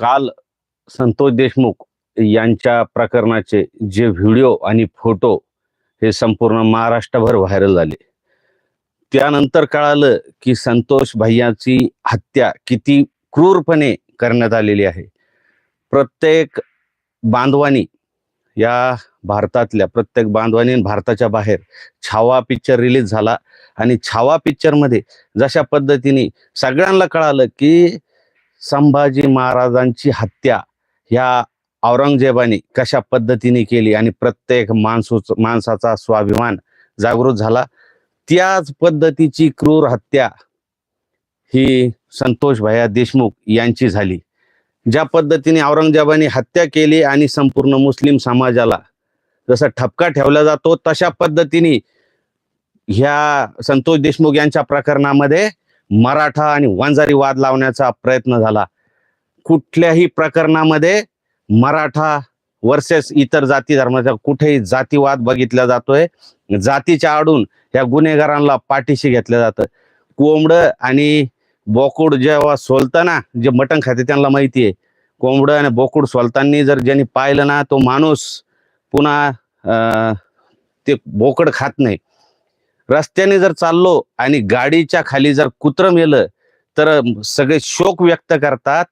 काल संतोष देशमुख यांच्या प्रकरणाचे जे व्हिडिओ आणि फोटो हे संपूर्ण महाराष्ट्रभर व्हायरल झाले. त्यानंतर कळालं की संतोष भैयाची हत्या किती क्रूरपणे करण्यात आलेली आहे. प्रत्येक बांधवानी या भारतातल्या प्रत्येक बांधवानी भारताच्या बाहेर छावा पिक्चर रिलीज झाला. आणि छावा पिक्चरमध्ये जशा पद्धतीने सगळ्यांना कळालं की संभाजी महाराजांची हत्या ह्या औरंगजेबाने कशा पद्धतीने केली आणि प्रत्येक माणसूच माणसाचा स्वाभिमान जागृत झाला त्याच पद्धतीची क्रूर हत्या ही संतोष भैया देशमुख यांची झाली. ज्या पद्धतीने औरंगजेबाने हत्या केली आणि संपूर्ण मुस्लिम समाजाला जसा ठपका ठेवला जातो तशा पद्धतीने ह्या संतोष देशमुख यांच्या प्रकरणामध्ये मराठा आणि वंजारी वाद लावण्याचा प्रयत्न झाला. कुठल्याही प्रकरणामध्ये मराठा वर्सेस इतर जाती धर्माचा कुठेही जातीवाद बघितला जातोय. जातीच्या आडून या गुन्हेगारांना पाठीशी घेतलं जातं. कोंबड आणि बोकुड जेव्हा सोलताना जे मटण खाते त्यांना माहिती आहे. कोंबड आणि बोकुड सोलताना जर ज्यांनी पाहिलं ना तो माणूस पुन्हा ते बोकड खात नाही. रस्त्याने जर चाललो आणि गाडीच्या खाली जर कुत्रं मेलं तर सगळे शोक व्यक्त करतात.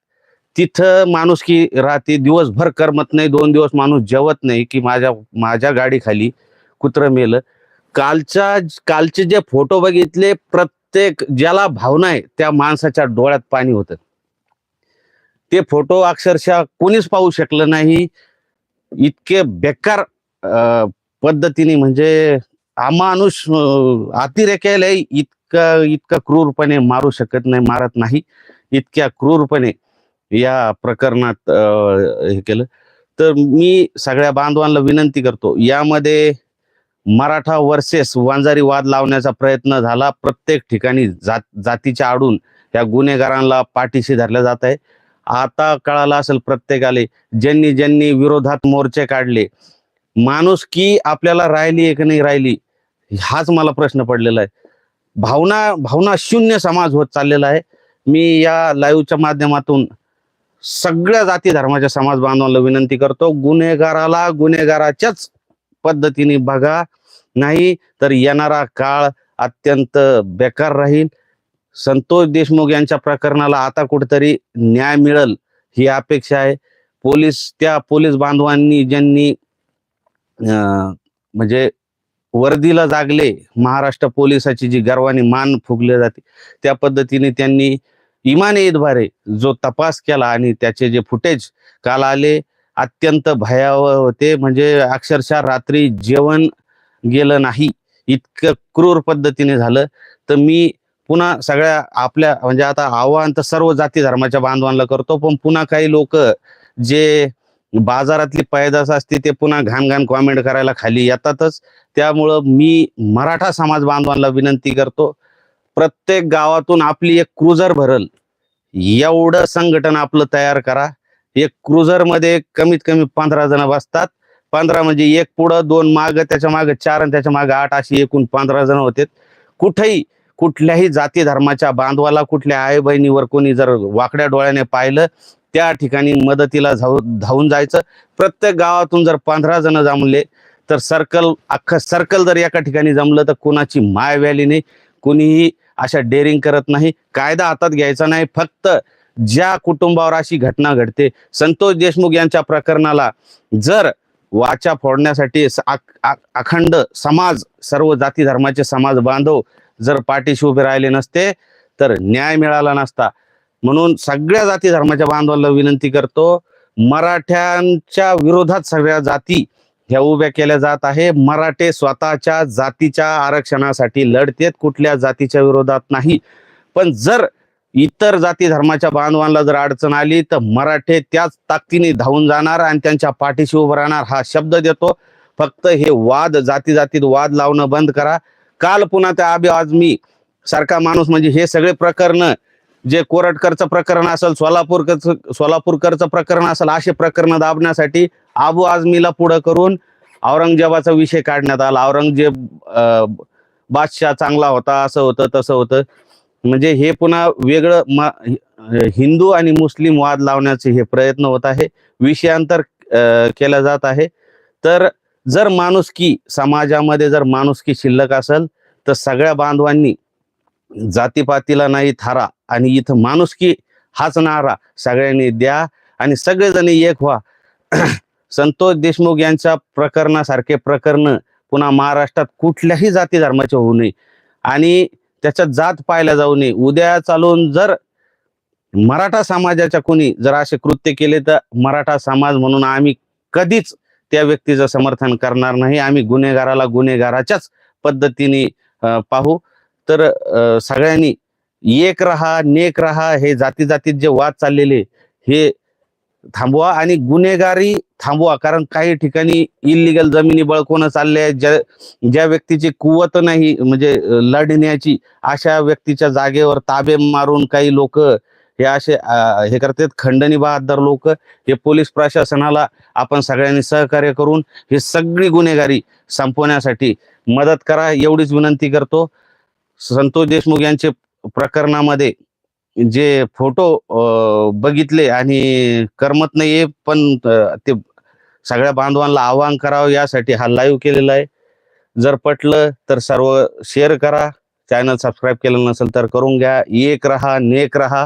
तिथं माणूस की राहते दिवसभर करमत नाही दोन दिवस माणूस जेवत नाही की माझ्या माझ्या गाडीखाली कुत्रं मेलं. कालच्या कालचे जे फोटो बघितले प्रत्येक ज्याला भावना आहे त्या माणसाच्या डोळ्यात पाणी होतं. ते फोटो अक्षरशः कोणीच पाहू शकलं नाही. इतके बेकार पद्धतीने म्हणजे अमानुष माणूस अतिरेक्याला इतका इतका क्रूरपणे मारू शकत नाही मारत नाही. इतक्या क्रूरपणे या प्रकरणात हे केलं. तर मी सगळ्या बांधवांना विनंती करतो यामध्ये मराठा वर्सेस वांजारी वाद लावण्याचा प्रयत्न झाला. प्रत्येक ठिकाणी जात जातीच्या आडून या गुन्हेगारांना पाठीशी धरल्या जात आहे. आता कळालं असेल प्रत्येकाले ज्यांनी ज्यांनी विरोधात मोर्चे काढले. माणूस की आपल्याला राहिली एक नाही राहिली हाच मला प्रश्न पडलेला आहे. भावना भावना शून्य समाज होत चाललेला आहे. मी या लाईव्हच्या माध्यमातून सगळ्या जाती धर्माच्या समाज बांधवांना विनंती करतो गुन्हेगाराला गुन्हेगाराच्याच पद्धतीने बघा. नाही तर येणारा काळ अत्यंत बेकार राहील. संतोष देशमुख यांच्या प्रकरणाला आता कुठेतरी न्याय मिळेल ही अपेक्षा आहे. पोलीस त्या पोलीस बांधवांनी ज्यांनी म्हणजे वर्दीला जागले महाराष्ट्र पोलिसाची जी गर्वाने मान फुगले जाते त्या पद्धतीने त्यांनी इमाने इतबारे जो तपास केला आणि त्याचे जे फुटेज काल आले अत्यंत भयावह होते. म्हणजे अक्षरशः रात्री जेवण गेलं नाही इतकं क्रूर पद्धतीने झालं. तर मी पुन्हा सगळ्या आपल्या म्हणजे आता आव्हान तर सर्व जाती धर्माच्या बांधवांना करतो पण पुन्हा काही लोक जे बाजारातली पैदास असते ते पुन्हा घाण घाण कॉमेंट करायला खाली येतातच. त्यामुळं मी मराठा समाज बांधवांना विनंती करतो प्रत्येक गावातून आपली एक क्रुझर भरल एवढं संघटन आपलं तयार करा. एक क्रुझरमध्ये कमीत कमी पंधरा जण बसतात. पंधरा म्हणजे एक पुढं दोन माग त्याच्यामागे चार आणि त्याच्यामागे आठ अशी एकूण पंधरा जण होते. कुठेही कुठल्याही जाती धर्माच्या बांधवाला कुठल्या आई बहिणीवर कोणी जर वाकड्या डोळ्याने पाहिलं त्या ठिकाणी मदतीला जाऊ धावून जायचं. प्रत्येक गावातून जर पंधरा जण जमले तर सर्कल अख्खं सर्कल जर एका ठिकाणी जमलं तर कोणाची माय व्हॅली नाही. कोणीही अशा डेअरिंग करत नाही. कायदा हातात घ्यायचा नाही. फक्त ज्या कुटुंबावर अशी घटना घडते संतोष देशमुख यांच्या प्रकरणाला जर वाचा फोडण्यासाठी अखंड समाज सर्व जाती धर्माचे समाज बांधव जर पाठीशी उभे राहिले नसते तर न्याय मिळाला नसता. म्हणून सगळ्या जाती धर्माच्या बांधवाला विनंती करतो मराठ्यांच्या विरोधात सगळ्या जाती ह्या उभ्या केल्या जात आहे. मराठे स्वतःच्या जातीच्या आरक्षणासाठी लढतेत कुठल्या जातीच्या विरोधात नाही. पण जर इतर जाती धर्माच्या बांधवांना जर अडचण आली तर मराठे त्याच ताकदीने धावून जाणार आणि त्यांच्या पाठीशी उभं राहणार हा शब्द देतो. फक्त हे वाद जाती जातीत वाद लावणं बंद करा. काल पुन्हा त्या आबी आजमी सारखा माणूस म्हणजे हे सगळे प्रकरण जे कोरटकरचं प्रकरण असेल सोलापूरकरचं सोलापूरकरचं प्रकरण असेल असे प्रकरण दाबण्यासाठी आबू आझमीला पुढं करून औरंगजेबाचा विषय काढण्यात आला. औरंगजेब बादशाह चांगला होता असं होतं तसं होतं. म्हणजे हे पुन्हा वेगळं हिंदू आणि मुस्लिम वाद लावण्याचे हे प्रयत्न होत आहे. विषयांतर केलं केला जात आहे. तर जर माणुसकी समाजामध्ये जर माणुसकी शिल्लक असेल तर सगळ्या बांधवांनी जातीपातीला नाही थारा. आणि इथं माणुसकी हाच नारा. सगळ्यांनी द्या आणि सगळेजणी एक व्हा. संतोष देशमुख यांच्या प्रकरणासारखे प्रकरण पुन्हा महाराष्ट्रात कुठल्याही जाती धर्माचे होऊ नये. आणि त्याच्यात जात पाहिल्या जाऊ नये. उद्या चालून जर मराठा समाजाच्या कोणी जर असे कृत्य केले तर मराठा समाज म्हणून आम्ही कधीच त्या व्यक्तीचं समर्थन करणार नाही. आम्ही गुन्हेगाराला गुन्हेगाराच्याच पद्धतीने पाहू. तर सगळ्यांनी एक रहा नेक रहा हे जाती जातीत जे वाद चाललेले हे थांबवा आणि गुन्हेगारी थांबवा. कारण काही ठिकाणी इलिगल जमिनी बळकवणं चालले आहे ज्या ज्या व्यक्तीची कुवत नाही म्हणजे लढण्याची अशा व्यक्तीच्या जागेवर ताबे मारून काही लोक हे असे हे करतात खंडणी बहादर लोक. हे पोलीस प्रशासनाला आपण सगळ्यांनी सहकार्य करून ही सगळी गुन्हेगारी संपवण्यासाठी मदत करा एवढीच विनंती करतो. संतोष देशमुख यांचे प्रकरणामध्ये जे फोटो बघितले आणि करमत नाहीये पण ते सगळ्या बांधवांना आवाहन करावं यासाठी हा लाईव्ह केलेला आहे. जर पटलं तर सर्व शेअर करा. चॅनल सबस्क्राईब केलं नसेल तर करून घ्या. एक रहा नेक रहा.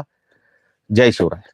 जय शिवराय.